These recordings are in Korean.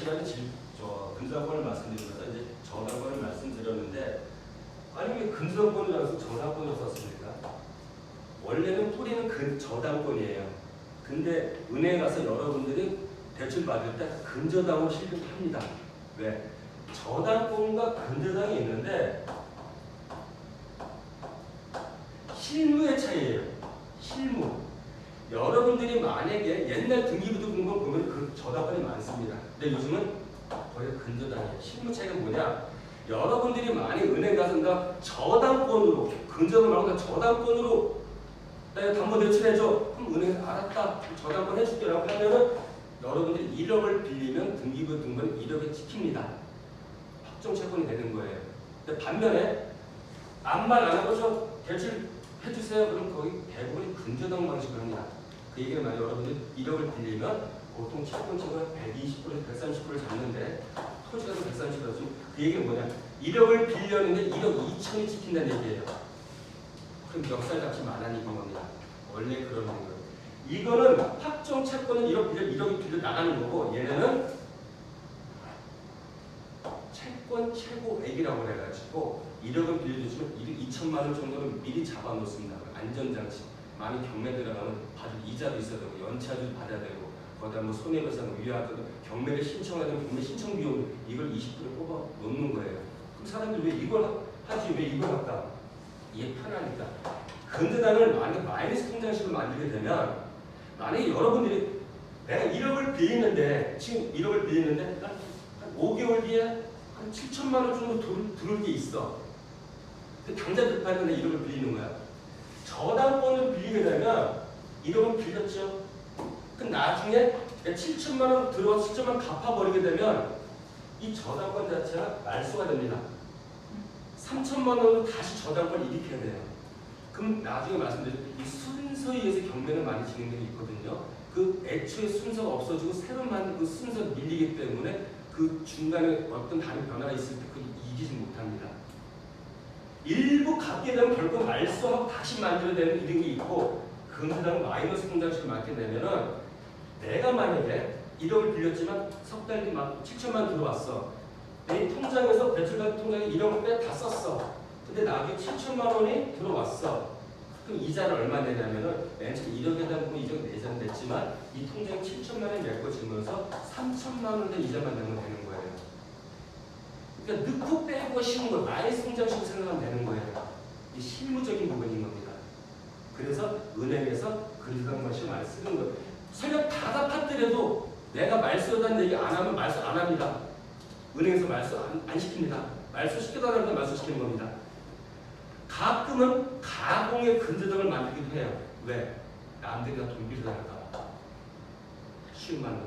시간에 질, 저 근저당권을 말씀드리면서 이제 저당권을 말씀드렸는데 아니 왜 근저당권을 여기서 저당권을 썼습니까? 원래는 뿌리는 근 저당권이에요. 근데 은행에 가서 여러분들이 대출 받을 때 근저당을 실급합니다. 왜? 저당권과 근저당이 있는데 실무의 차이예요. 실무. 여러분들이 만약에 옛날 등기부도 공부 보면 그 저당권이 많습니다. 근데 요즘은 거의 근저당이에요. 실무 차이가 뭐냐? 여러분들이 많이 은행 가서 나 저당권으로 근저당 말고 나 저당권으로 내가 담보 대출해줘. 그럼 은행에서 알았다. 저당권 해줄게라고 하면은 여러분들이 1억을 빌리면 등기부 등본은 1억에 찍힙니다. 확정 채권이 되는 거예요. 근데 반면에 아무 말 안 하고 저 대출 해주세요. 그럼 거기 대부분이 근저당 방식으로 합니다. 그 얘기는 만약 여러분들 1억을 빌리면 보통 채권책은 120%, 130%를 잡는데 토지가도 130%를 좀그 얘기는 뭐냐? 1억을 빌렸는데 1억 2천이 찍힌다는 얘기예요. 그럼 역살 잡지 말라는 얘기인 겁니다. 원래 그러는 거예요. 이거는 확정 채권은 1억 빌려 1억이 빌려 나가는 거고 얘네는 채권 최고액이라고 해가지고 1억을 빌려주시면 2천만 원 정도는 미리 잡아놓습니다. 안전장치. 많이 경매 들어가면 받을 이자도 있어야 되고 연차도 받아야 되고 거기다 뭐 손해배상 위약금 경매를 신청하는 경매 신청 비용 이걸 20% 뽑아 놓는 거예요. 그럼 사람들이 왜 이걸 하- 하지 왜 이걸 할까? 이게 편하니까. 근저당을 만약 마이너스 통장식을 만들게 되면 만약에 여러분들이 내가 1억을 빌리는데 지금 1억을 빌리는데 한 5개월 뒤에 한 7천만 원 정도 들, 들어올 게 있어. 근데 당장 급하니까 1억을 빌리는 거야. 저당권을 빌리게 되면 1억은 빌렸죠. 그럼 나중에 7천만 원 들어와서 7천만 원 갚아버리게 되면 이 저당권 자체가 말소가 됩니다. 3천만 원으로 다시 저당권 일으켜야 돼요. 그럼 나중에 말씀드린 이 순서에 의해서 경매는 많이 진행되고 있거든요. 그 애초에 순서가 없어지고 새로 만든 그 순서 밀리기 때문에 그 중간에 어떤 다른 변화가 있을 때 그걸 이기지 못합니다. 일부 갖게 되면 결국 말소하고 다시 만들어야 되는 이런 게 있고 금수당 마이너스 통장식을 맡게 되면은 내가 만약에 1억을 빌렸지만 석달뒤막 7천만 들어왔어. 내 통장에서 대출받은 통장에 1억을 빼 다 썼어. 근데 나중에 7천만 원이 들어왔어. 그럼 이자를 얼마 내냐면은 맨 처음 1억에 대한 부분 이자가 내장 됐지만 이 통장에 7천만 원이 메꿔지면서 3천만 원된 이자만 내면 되는 거예요. 그러니까 넣고 빼고가 쉬운 거예요. 마이너스 통장식으로 생각하면 되는 거예요. 이 실무적인 부분인 겁니다. 그래서 은행에서 근저당 방식을 많이 쓰는 거예요. 설령 다 갚았더라도 내가 말소하다는 얘기 안 하면 말소 안 합니다. 은행에서 말소 안, 안 시킵니다. 말소 시켜달라는 말소 시키는 겁니다. 가끔은 가공의 근저당을 만들기도 해요. 왜? 남들이 다돈 빌려달까 쉬운 말로.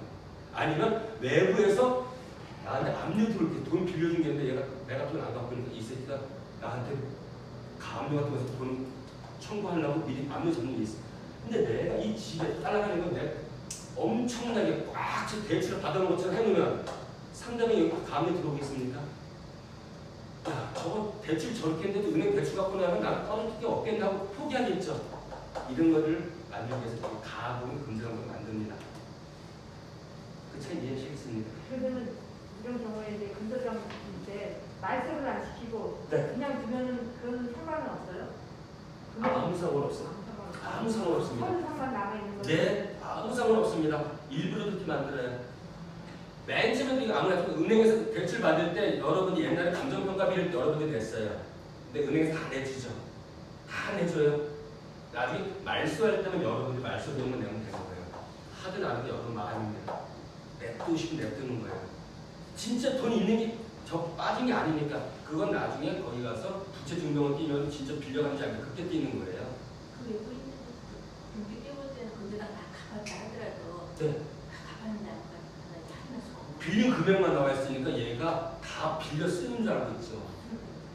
아니면 외부에서 나한테 압류 들어올게 돈 빌려준 게 있는데 얘가 내가 돈안 갚으니까 이 새끼가 나한테 가압류 같은 거에서 돈 청구하려고 미리 압류 잡는 게 있어. 근데 내가 이 집에 따라가는 건 내가 엄청나게 꽉 차- 대출을 받아놓은 것처럼 해놓으면 상담이 여기 가압류 들어오겠습니까? 야, 저거 대출 저렇게 했는데도 은행 대출 갖고 나면 나는 떨어질 게 없겠네 하고 포기하겠죠. 이런 거를 만들기 위해서 가압은 금지하는 걸 만듭니다. 그 차이 이해하시겠습니다? 이런 경우에 이제 근저당인데 말소를 안 시키고 네. 그냥 두면은 그런 상관은 없어요? 아무 상관 없어요. 아무 상관 없습니다. 서류상만 남아 있는 거죠? 네, 아무 상관 없습니다. 일부러 그렇게 만들어요. 맨 처음에 이거 아무래도 은행에서 대출 받을 때 여러분이 옛날에 감정평가비를 여러분들이 냈어요. 근데 은행에서 다 내주죠. 다 내줘요. 나중에 말소할 때는 여러분들이 말소 비용만 내면 되는 거예요. 하든 안 하든 여러분 마음입니다. 냅두고 싶으면 냅두는 거예요. 진짜 돈 있는 게 저 빠진 게 아니니까 그건 나중에 거기 가서 부채 증명을 띄면 진짜 빌려간지 않고 그때 띄는 거예요. 그 때는 다 네. 없는 빌린 금액만 나와 있으니까 얘가 다 빌려 쓰는 줄 알고 있죠.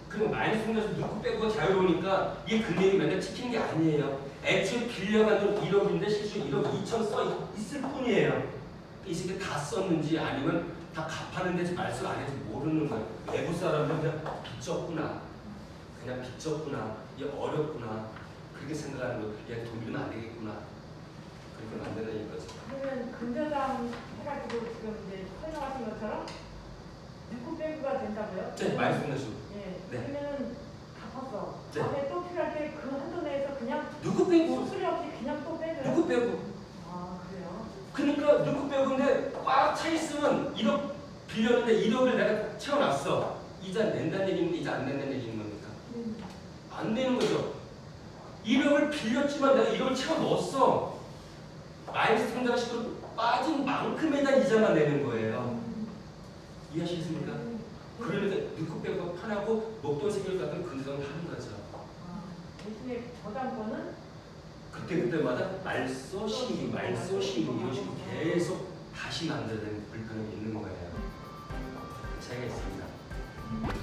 그리고 마이너스 통장에서 넣고 빼고 자유로우니까 이 금액이 맨날 찍히는 게 아니에요. 애초에 빌려간 돈 1억인데 실제 1억 2천 써 있- 있을 뿐이에요. 이 새끼 다 썼는지 아니면 다 갚았는데 말씀 안 해서 모르는 거예요. 외부 사람들은 그냥 빚졌구나. 그냥 빚졌구나. 얘 어렵구나. 그렇게 생각하는 거예요. 얘돈 빌면 안 되겠구나. 그렇게 만드는 이거죠. 그러면 근저당 해가지고 지금 이제 설명하신 것처럼 빼고가 된다고요? 네, 말씀하시고 예. 네. 그러면은 갚았어. 네. 다음에 또 필요할 때 그 한도 내에서 그냥 누구 빼고 목소리 없이 그냥 또 빼줘요? 누구 빼고 아 그래요? 그러니까 누구 빼고인데 꽉 차 있으면 1억 빌렸는데 1억을 내가 채워놨어. 이자 낸다는 얘기인데 이자 안 낸다는 얘기인 겁니까? 안 되는 거죠. 1억을 빌렸지만 내가 1억을 채워 넣었어. 마이너스 상당식으로 빠진 만큼에 대한 이자만 내는 거예요. 이해하시겠습니까? 음. 그러니까 넣고 빼고 판하고 목돈 세결 같은 근저당을 하는 거죠. 아, 대신에 저당권은 그때그때마다 말소 신규 말소 신규 이런 식으로 계속 다시 만들어야 되는 불편함이 있는 거예요 차이가 있습니다.